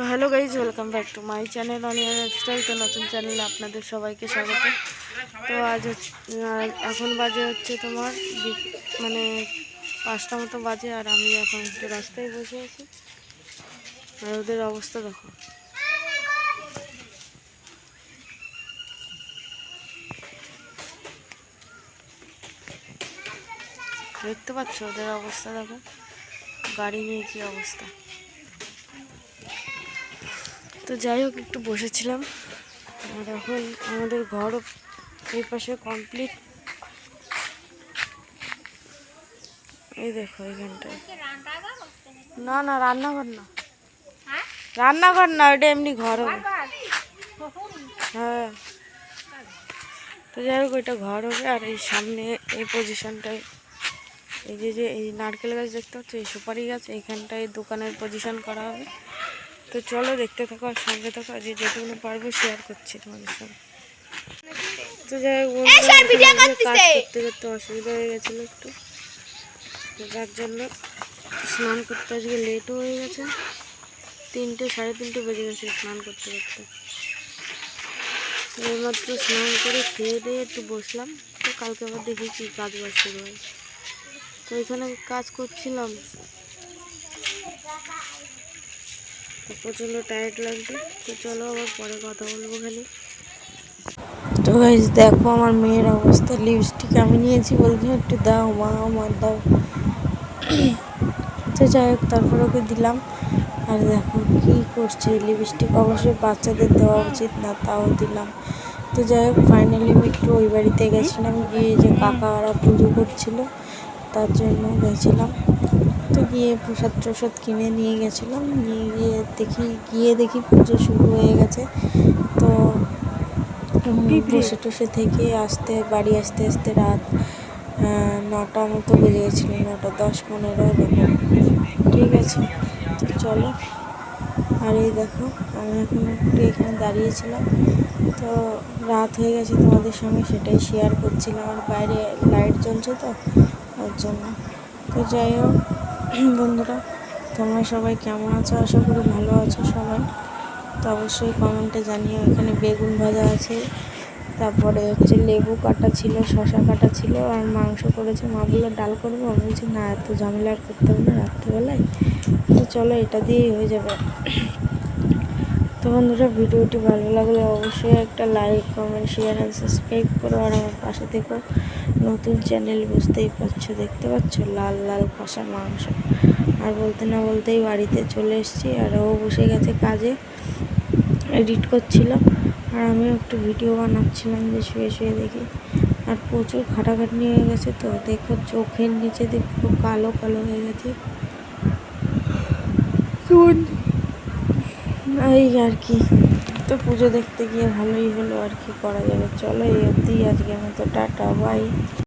তো hello guys, welcome back to my channel onion lifestyle তো নতুন চ্যানেলে আপনাদের সবাইকে স্বাগত। তো আজ এখন বাজে হচ্ছে তোমার মানে পাঁচটা মতো বাজে আর আমি এখন একটু রাস্তায় বসে আছি। আর ওদের অবস্থা দেখো। দেখতে পাচ্ছ ওদের অবস্থা দেখো? গাড়ি নিয়ে কি অবস্থা? তো যাই হোক, একটু বসেছিলাম। আর এখন আমাদের ঘরও এই পাশে কমপ্লিট এই দেখো এইখানটায় না না, রান্নাঘর না। রান্নাঘর না ওইটা এমনি ঘর হবে। হ্যাঁ। তো যাই হোক ওইটা ঘর হবে। আর এই সামনে, এই পজিশনটায় এই যে যে, এই নারকেল গাছ দেখতে পাচ্ছ, এই সুপারি গাছ, এইখানটায় দোকানের পজিশন করা হবে। তো চলো দেখতে থাকো আর সঙ্গে থাকো যে যেটুকুনো পারব শেয়ার করছি তোমাদের সঙ্গে। তো যাই হোক কাজ করতে করতে অসুবিধা হয়ে গেছিল একটু। যার জন্য স্নান করতে আজকে লেটও হয়ে গেছে। তিনটে সাড়ে তিনটে বেজে গেছে স্নান করতে করতে। এইমাত্র স্নান করে খেয়ে দিয়ে একটু বসলাম। তো কালকে আবার দেখি কি কাজ বাজ শুরু হয়। তো এখানে কাজ করছিলাম তো প্রচণ্ড টায়ার্ড লাগছে। তো চলো আবার পরে কথা বলব খালি। তো গাইজ দেখো আমার মেয়ের অবস্থা। লিপস্টিক আমি নিয়েছি বলছি, একটু দাও মা, আমার দাও। তো যাই হোক, তারপর ওকে দিলাম। আর দেখো কি করছে লিপস্টিক অবশ্যই বাচ্চাদের দেওয়া উচিত না, তাও দিলাম। তো যাই হোক ফাইনালি আমি একটু ওই বাড়িতে গেছিলাম, গিয়ে যে কাকারা পুজো করছিল। তার জন্য গেছিলাম। তো গিয়ে প্রসাদ টসাদ কিনে নিয়ে গেছিলাম। নিয়ে গিয়ে দেখি গিয়ে দেখি পুজো শুরু হয়ে গেছে। তো বসে টসে থেকে আসতে বাড়ি আসতে আসতে রাত নটা মতো বেজে গেছিল নটা দশ পনেরো এরকম। ঠিক আছে তো চলো। আর এই দেখো আমি এখন একটু এখানে দাঁড়িয়েছিলাম তো রাত হয়ে গেছে তোমাদের সঙ্গে সেটাই শেয়ার করছিলাম। আর বাইরে লাইট জ্বলছে তো ওর জন্য। তো যাই হোক, বন্ধুরা, তোমরা সবাই কেমন আছো? আশা করি ভালো আছো সবাই। তো অবশ্যই কমেন্টে জানিও, এখানে বেগুন ভাজা আছে। তারপরে হচ্ছে লেবু কাটা ছিল শশা কাটা ছিল, আর মাংস করেছে। মাগুলো ডাল করব? আমি বলছি, না, এত ঝামেলা করতে হবে না রাত্রিবেলায়। তো চলো, এটা দিয়েই হয়ে যাবে। তো বন্ধুরা, ভিডিওটি ভালো লাগলে অবশ্যই একটা লাইক কমেন্ট শেয়ার আর সাবস্ক্রাইব করো। আর আমার পাশে থেকো। নতুন চ্যানেল বুঝতেই পারছ, দেখতে পাচ্ছ? লাল লাল কষা মাংস। আর বলতে না বলতেই বাড়িতে চলে এসেছি। আর ও বসে গেছে কাজে। এডিট করছিল। আর আমিও একটু ভিডিও বানাচ্ছিলাম যে শুয়ে শুয়ে দেখি। আর প্রচুর খাটাখাটনি হয়ে গেছে তো। দেখো, চোখের নিচে দেখো, কালো কালো হয়ে গেছে। এই আর কি। তো পুজো দেখতে গিয়ে ভালোই হলো আর কি করা যাবে। চলো এই অবধি আজকের মতো, টাটা বাই